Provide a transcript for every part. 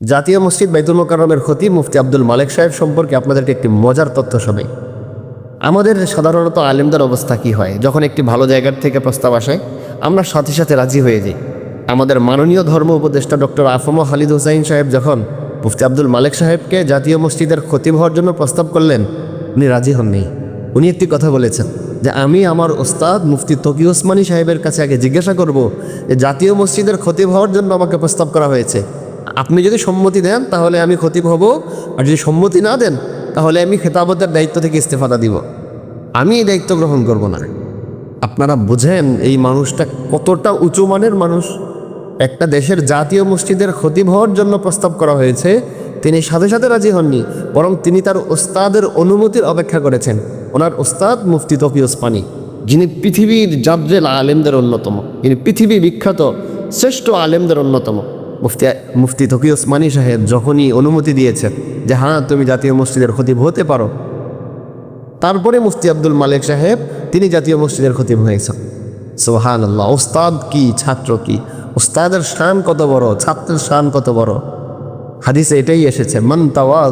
জাতীয় মসজিদ বাইতুল মোকাররমের ক্ষতি মুফতি আব্দুল মালিক সাহেব সম্পর্কে আপনাদেরকে একটি মজার তথ্য শোনাই। আমাদের সাধারণত আলেমদের অবস্থা কি হয়? যখন একটি ভালো জায়গার থেকে প্রস্তাব আসে, আমরা সাথে সাথে রাজি হয়ে যাই। আমাদের মাননীয় ধর্ম উপদেষ্টা ডক্টর আফম খালিদ হোসাইন সাহেব যখন মুফতি আব্দুল মালিক সাহেবকে জাতীয় মসজিদের ক্ষতি হওয়ার জন্য প্রস্তাব করলেন, উনি রাজি হননি। উনি একটি কথা বলেছেন যে, আমি আমার ওস্তাদ মুফতি তকি ওসমানী সাহেবের কাছে আগে জিজ্ঞাসা করব যে, জাতীয় মসজিদের ক্ষতি হওয়ার জন্য আমাকে প্রস্তাব করা হয়েছে। আপনি যদি সম্মতি দেন, তাহলে আমি খতিব হব। আর যদি সম্মতি না দেন, তাহলে আমি খেতাবতের দায়িত্ব থেকে ইস্তেফাদা দিব। আমি এই দায়িত্ব গ্রহণ করব না। আপনারা বুঝেন, এই মানুষটা কতটা উঁচু মানের মানুষ। একটা দেশের জাতীয় মসজিদের খতিব হওয়ার জন্য প্রস্তাব করা হয়েছে। তিনি সাথে সাথে রাজি হননি, বরং তিনি তার ওস্তাদের অনুমতির অপেক্ষা করেছেন। ওনার ওস্তাদ মুফতি তফি ওসমানী, যিনি পৃথিবীর জাদ্রেল আলেমদের অন্যতম। যিনি পৃথিবী বিখ্যাত, শ্রেষ্ঠ আলেমদের অন্যতম। মুফতি মুফতি তকি ওসমানী সাহেব যখনই অনুমতি দিয়েছেন যে হ্যাঁ তুমি জাতীয় মসজিদের খতিব হতে পারো। তারপরে মুফতি আব্দুল মালিক সাহেব, তিনি জাতীয় মসজিদের খতিব হয়েছেন। সোহান আল্লাহ ওস্তাদ কি, ছাত্র কি? ওস্তাদের শান কত বড়? ছাত্রের শান কত বড়? হাদিসে এটাই এসেছে, মান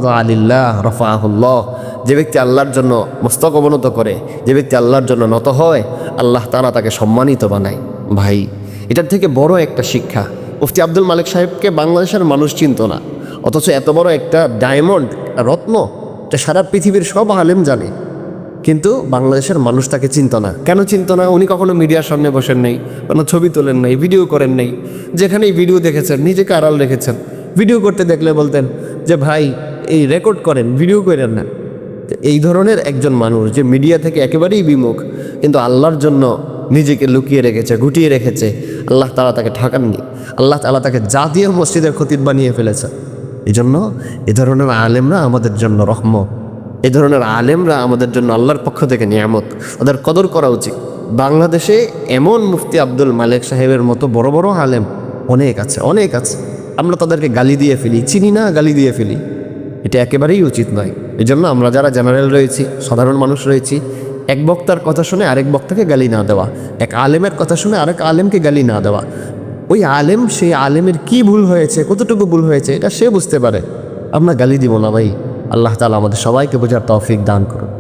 আলিল্লাহ রফাহুল্লাহ। যে ব্যক্তি আল্লাহর জন্য মস্তক অবনত করে, যে ব্যক্তি আল্লাহর জন্য নত হয়, আল্লাহ তারা তাকে সম্মানিত বানায়। ভাই, এটার থেকে বড় একটা শিক্ষা মুফতি আব্দুল মালিক সাহেবকে বাংলাদেশের মানুষ চিনত না। অথচ এত বড় একটা ডায়মন্ড, রত্ন এটা সারা পৃথিবীর সব আলেম জানে। কিন্তু বাংলাদেশের মানুষ তাকে চিনত না। কেন চিনত না? উনি কখনো মিডিয়ার সামনে বসেন নেই, কোনো ছবি তোলেন নাই, ভিডিও করেন নেই। যেখানেই ভিডিও দেখেছেন, নিজেকে আড়াল রেখেছেন। ভিডিও করতে দেখলে বলতেন যে, ভাই, এই রেকর্ড করেন, ভিডিও করেন না। এই ধরনের একজন মানুষ যে মিডিয়া থেকে একেবারেই বিমুখ, কিন্তু আল্লাহর জন্য নিজেকে লুকিয়ে রেখেছে, গুটিয়ে রেখেছে। আল্লাহ তালা তাকে ঠাকাননি। আল্লাহ তালা তাকে জাতীয় মসজিদের খতিব বানিয়ে ফেলেছে। এই জন্য এ ধরনের আলেমরা আমাদের জন্য রহমত। এ ধরনের আলেমরা আমাদের জন্য আল্লাহর পক্ষ থেকে নিয়ামত। ওদের কদর করা উচিত। বাংলাদেশে এমন মুফতি আব্দুল মালিক সাহেবের মতো বড় বড় আলেম অনেক আছে অনেক আছে। আমরা তাদেরকে গালি দিয়ে ফেলি, চিনি না, গালি দিয়ে ফেলি। এটা একেবারেই উচিত নয়। এই জন্য আমরা যারা জেনারেল রয়েছি, সাধারণ মানুষ রয়েছি এক বক্তার কথা শুনে আরেক বক্তাকে গালি না দেওয়া, এক আলেমের কথা শুনে আরেক আলেমকে গালি না দেওয়া। ওই আলেম, সেই আলেমের কি ভুল হয়েছে, কতটুকু ভুল হয়েছে, এটা সে বুঝতে পারে। আমরা গালি দিব না ভাই। আল্লাহ তালা আমাদের সবাইকে বোঝার তৌফিক দান করুন।